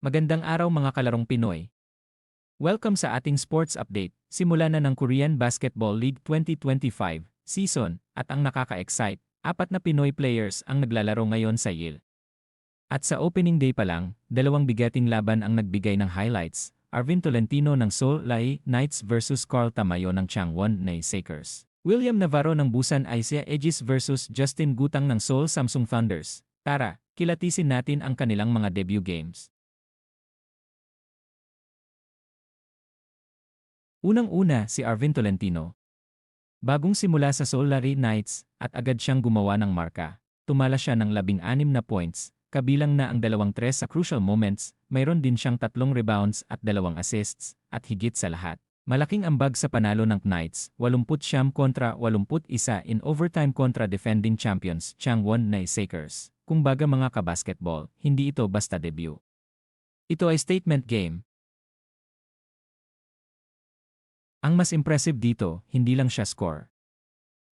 Magandang araw mga kalarong Pinoy. Welcome sa ating sports update. Simula na ng Korean Basketball League 2025 season at ang nakaka-excite, apat na Pinoy players ang naglalaro ngayon sa Yale. At sa opening day pa lang, dalawang bigating laban ang nagbigay ng highlights. Arvin Tolentino ng Seoul Lai Knights versus Carl Tamayo ng Changwon Nay Sakers. William Navarro ng Busan Aisia Aegis versus Justin Gutang ng Seoul Samsung Thunders. Tara, kilatisin natin ang kanilang mga debut games. Unang-una si Arvin Tolentino. Bagong simula sa Solari Knights at agad siyang gumawa ng marka. Tumala siya ng labing-anim na points, kabilang na ang dalawang tres sa crucial moments, mayroon din siyang tatlong rebounds at dalawang assists, at higit sa lahat. Malaking ambag sa panalo ng Knights, 80 kontra 81 in overtime kontra defending champions Changwon Nai Sakers. Kung baga mga kabasketball, hindi ito basta debut. Ito ay statement game, Ang mas impressive dito, hindi lang siya score.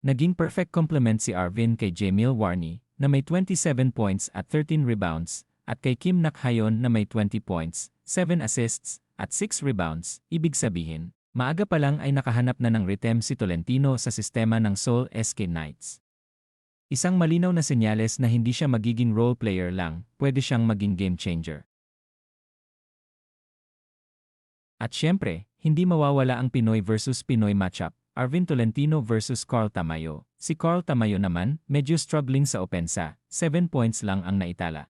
Naging perfect complement si Arvin kay Jamil Warney na may 27 points at 13 rebounds at kay Kim Nakhayon na may 20 points, 7 assists at 6 rebounds. Ibig sabihin, maaga pa lang ay nakahanap na ng rhythm si Tolentino sa sistema ng Seoul SK Knights. Isang malinaw na senyales na hindi siya magiging role player lang, pwede siyang maging game changer. At syempre, hindi mawawala ang Pinoy versus Pinoy matchup, Arvin Tolentino versus Carl Tamayo. Si Carl Tamayo naman, medyo struggling sa opensa, 7 points lang ang naitala.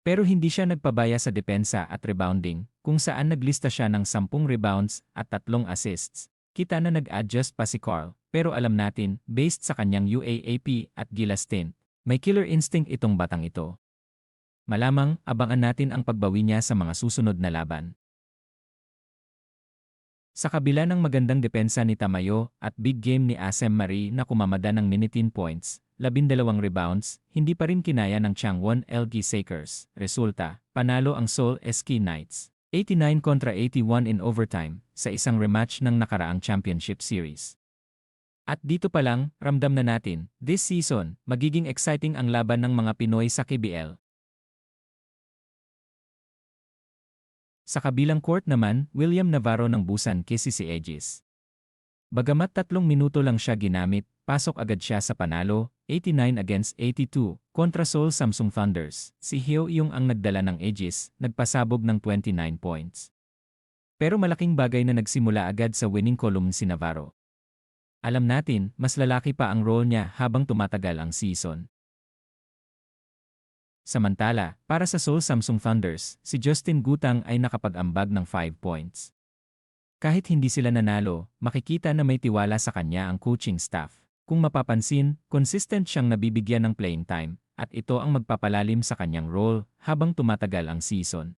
Pero hindi siya nagpabaya sa depensa at rebounding, kung saan naglista siya ng 10 rebounds at 3 assists. Kita na nag-adjust pa si Carl, pero alam natin, based sa kanyang UAAP at Gila stint, may killer instinct itong batang ito. Malamang, abangan natin ang pagbawi niya sa mga susunod na laban. Sa kabila ng magandang depensa ni Tamayo at big game ni Asem Marie na kumamada ng 19 points, 12 rebounds, hindi pa rin kinaya ng Changwon LG Sakers. Resulta, panalo ang Seoul SK Knights. 89 kontra 81 in overtime sa isang rematch ng nakaraang championship series. At dito pa lang, ramdam na natin, this season, magiging exciting ang laban ng mga Pinoy sa KBL. Sa kabilang court naman, William Navarro ng Busan KCC Aegis. Bagamat tatlong minuto lang siya ginamit, pasok agad siya sa panalo, 89 against 82, kontra Seoul Samsung Thunders. Si Hyo yung ang nagdala ng Aegis, nagpasabog ng 29 points. Pero malaking bagay na nagsimula agad sa winning column si Navarro. Alam natin, mas lalaki pa ang role niya habang tumatagal ang season. Samantala, para sa Seoul Samsung Thunders, si Justin Gutang ay nakapag-ambag ng 5 points. Kahit hindi sila nanalo, makikita na may tiwala sa kanya ang coaching staff. Kung mapapansin, consistent siyang nabibigyan ng playing time, at ito ang magpapalalim sa kanyang role habang tumatagal ang season.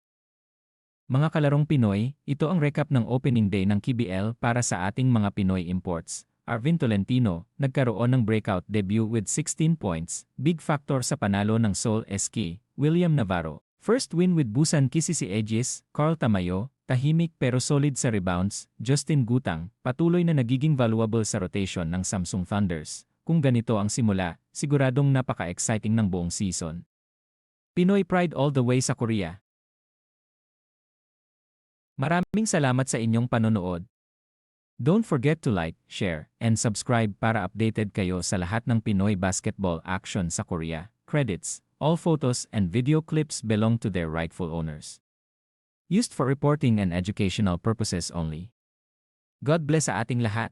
Mga kalarong Pinoy, ito ang recap ng opening day ng KBL para sa ating mga Pinoy imports. Arvin Tolentino, nagkaroon ng breakout debut with 16 points, big factor sa panalo ng Seoul SK, William Navarro. First win with Busan Kisisi Aegis, Carl Tamayo, tahimik pero solid sa rebounds, Justin Gutang, patuloy na nagiging valuable sa rotation ng Samsung Thunders. Kung ganito ang simula, siguradong napaka-exciting ng buong season. Pinoy Pride all the way sa Korea. Maraming salamat sa inyong panonood. Don't forget to like, share, and subscribe para updated kayo sa lahat ng Pinoy basketball action sa Korea. Credits, all photos and video clips belong to their rightful owners. Used for reporting and educational purposes only. God bless sa ating lahat.